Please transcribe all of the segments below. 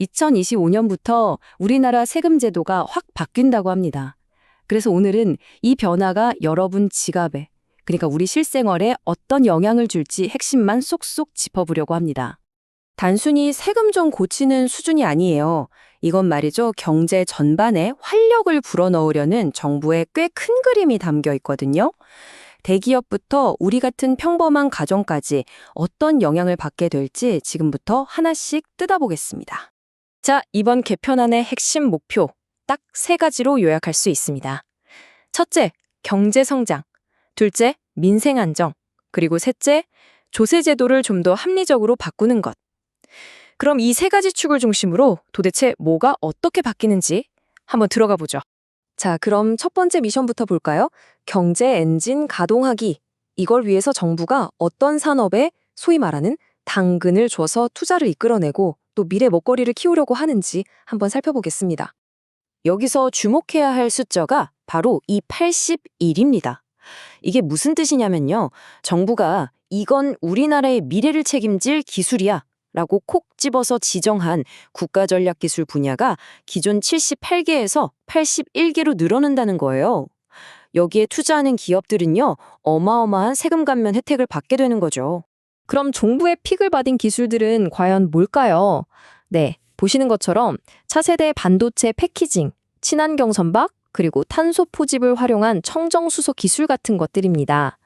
2025년부터 우리나라 세금 제도가 확 바뀐다고 합니다. 그래서 오늘은 이 변화가 여러분 지갑에, 그러니까 우리 실생활에 어떤 영향을 줄지 핵심만 쏙쏙 짚어보려고 합니다. 단순히 세금 좀 고치는 수준이 아니에요. 이건 말이죠. 경제 전반에 활력을 불어넣으려는 정부의 꽤 큰 그림이 담겨 있거든요. 대기업부터 우리 같은 평범한 가정까지 어떤 영향을 받게 될지 지금부터 하나씩 뜯어보겠습니다. 자, 이번 개편안의 핵심 목표 딱 세 가지로 요약할 수 있습니다. 첫째, 경제 성장. 둘째, 민생 안정. 그리고 셋째, 조세 제도를 좀 더 합리적으로 바꾸는 것. 그럼 이 세 가지 축을 중심으로 도대체 뭐가 어떻게 바뀌는지 한번 들어가 보죠. 자, 그럼 첫 번째 미션부터 볼까요? 경제 엔진 가동하기. 이걸 위해서 정부가 어떤 산업에 소위 말하는 당근을 줘서 투자를 이끌어내고 또 미래 먹거리를 키우려고 하는지 한번 살펴보겠습니다. 여기서 주목해야 할 숫자가 바로 이 81입니다. 이게 무슨 뜻이냐면요. 정부가 이건 우리나라의 미래를 책임질 기술이야 라고 콕 집어서 지정한 국가전략기술 분야가 기존 78개에서 81개로 늘어난다는 거예요. 여기에 투자하는 기업들은요, 어마어마한 세금 감면 혜택을 받게 되는 거죠. 그럼 정부의 픽을 받은 기술들은 과연 뭘까요? 네, 보시는 것처럼 차세대 반도체 패키징, 친환경 선박, 그리고 탄소 포집을 활용한 청정 수소 기술 같은 것들입니다.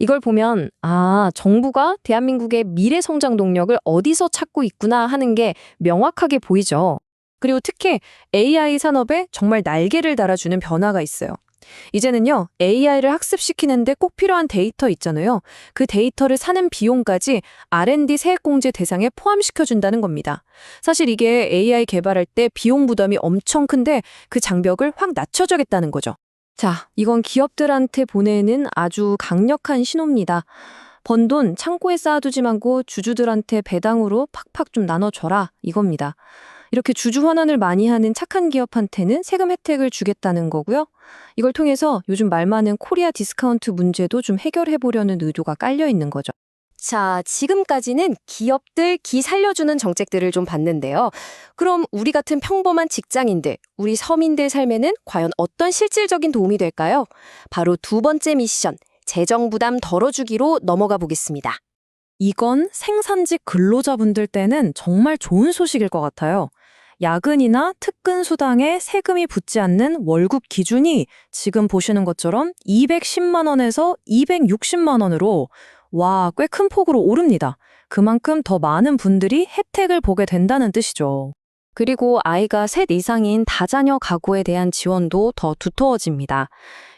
이걸 보면, 아, 정부가 대한민국의 미래 성장 동력을 어디서 찾고 있구나 하는 게 명확하게 보이죠. 그리고 특히 AI 산업에 정말 날개를 달아주는 변화가 있어요. 이제는요, AI를 학습시키는데 꼭 필요한 데이터 있잖아요. 그 데이터를 사는 비용까지 R&D 세액공제 대상에 포함시켜준다는 겁니다. 사실 이게 AI 개발할 때 비용 부담이 엄청 큰데 그 장벽을 확 낮춰주겠다는 거죠. 자, 이건 기업들한테 보내는 아주 강력한 신호입니다. 번 돈 창고에 쌓아두지 말고 주주들한테 배당으로 팍팍 좀 나눠줘라 이겁니다. 이렇게 주주 환원을 많이 하는 착한 기업한테는 세금 혜택을 주겠다는 거고요. 이걸 통해서 요즘 말 많은 코리아 디스카운트 문제도 좀 해결해 보려는 의도가 깔려 있는 거죠. 자, 지금까지는 기업들 기 살려주는 정책들을 좀 봤는데요. 그럼 우리 같은 평범한 직장인들, 우리 서민들 삶에는 과연 어떤 실질적인 도움이 될까요? 바로 두 번째 미션, 재정 부담 덜어주기로 넘어가 보겠습니다. 이건 생산직 근로자분들 때는 정말 좋은 소식일 것 같아요. 야근이나 특근 수당에 세금이 붙지 않는 월급 기준이 지금 보시는 것처럼 210만 원에서 260만 원으로 와, 꽤 큰 폭으로 오릅니다. 그만큼 더 많은 분들이 혜택을 보게 된다는 뜻이죠. 그리고 아이가 셋 이상인 다자녀 가구에 대한 지원도 더 두터워집니다.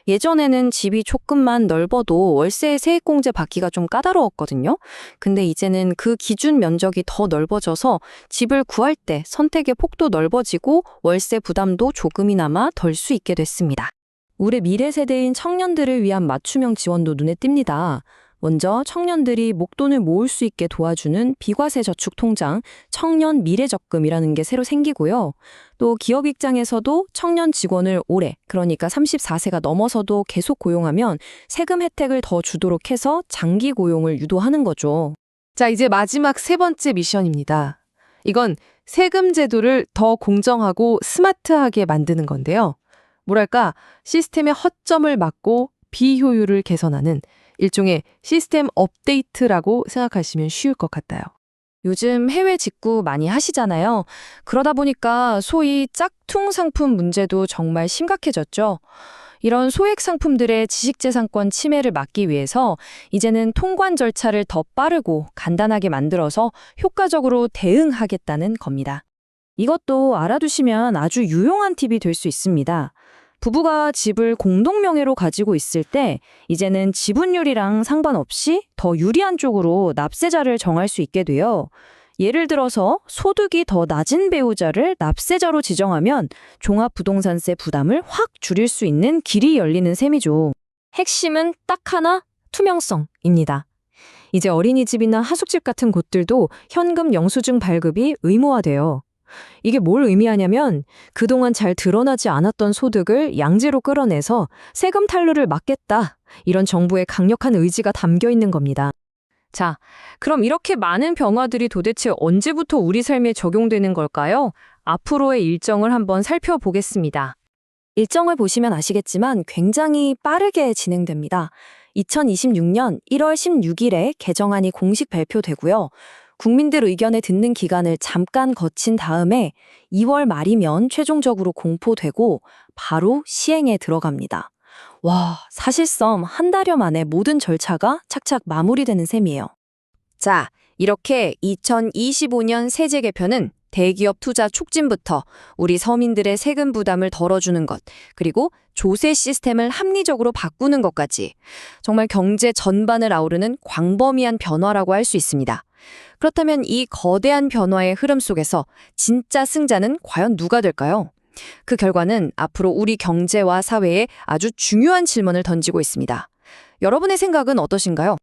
예전에는 집이 조금만 넓어도 월세 세액공제 받기가 좀 까다로웠거든요. 근데 이제는 그 기준 면적이 더 넓어져서 집을 구할 때 선택의 폭도 넓어지고 월세 부담도 조금이나마 덜 수 있게 됐습니다. 우리 미래 세대인 청년들을 위한 맞춤형 지원도 눈에 띕니다. 먼저 청년들이 목돈을 모을 수 있게 도와주는 비과세 저축 통장 청년 미래 적금이라는 게 새로 생기고요. 또 기업 입장에서도 청년 직원을 오래, 그러니까 34세가 넘어서도 계속 고용하면 세금 혜택을 더 주도록 해서 장기 고용을 유도하는 거죠. 자, 이제 마지막 세 번째 미션입니다. 이건 세금 제도를 더 공정하고 스마트하게 만드는 건데요. 뭐랄까, 시스템의 허점을 막고 비효율을 개선하는 일종의 시스템 업데이트라고 생각하시면 쉬울 것 같아요. 요즘 해외 직구 많이 하시잖아요. 그러다 보니까 소위 짝퉁 상품 문제도 정말 심각해졌죠. 이런 소액 상품들의 지식재산권 침해를 막기 위해서 이제는 통관 절차를 더 빠르고 간단하게 만들어서 효과적으로 대응하겠다는 겁니다. 이것도 알아두시면 아주 유용한 팁이 될 수 있습니다. 부부가 집을 공동 명의로 가지고 있을 때 이제는 지분율이랑 상관없이 더 유리한 쪽으로 납세자를 정할 수 있게 돼요. 예를 들어서 소득이 더 낮은 배우자를 납세자로 지정하면 종합부동산세 부담을 확 줄일 수 있는 길이 열리는 셈이죠. 핵심은 딱 하나, 투명성입니다. 이제 어린이집이나 하숙집 같은 곳들도 현금 영수증 발급이 의무화돼요. 이게 뭘 의미하냐면 그동안 잘 드러나지 않았던 소득을 양재로 끌어내서 세금 탈루를 막겠다. 이런 정부의 강력한 의지가 담겨 있는 겁니다. 자, 그럼 이렇게 많은 변화들이 도대체 언제부터 우리 삶에 적용되는 걸까요? 앞으로의 일정을 한번 살펴보겠습니다. 일정을 보시면 아시겠지만 굉장히 빠르게 진행됩니다. 2026년 1월 16일에 개정안이 공식 발표되고요. 국민들 의견을 듣는 기간을 잠깐 거친 다음에 2월 말이면 최종적으로 공포되고 바로 시행에 들어갑니다. 와, 사실상 한 달여 만에 모든 절차가 착착 마무리되는 셈이에요. 자, 이렇게 2025년 세제 개편은 대기업 투자 촉진부터 우리 서민들의 세금 부담을 덜어주는 것, 그리고 조세 시스템을 합리적으로 바꾸는 것까지 정말 경제 전반을 아우르는 광범위한 변화라고 할 수 있습니다. 그렇다면 이 거대한 변화의 흐름 속에서 진짜 승자는 과연 누가 될까요? 그 결과는 앞으로 우리 경제와 사회에 아주 중요한 질문을 던지고 있습니다. 여러분의 생각은 어떠신가요?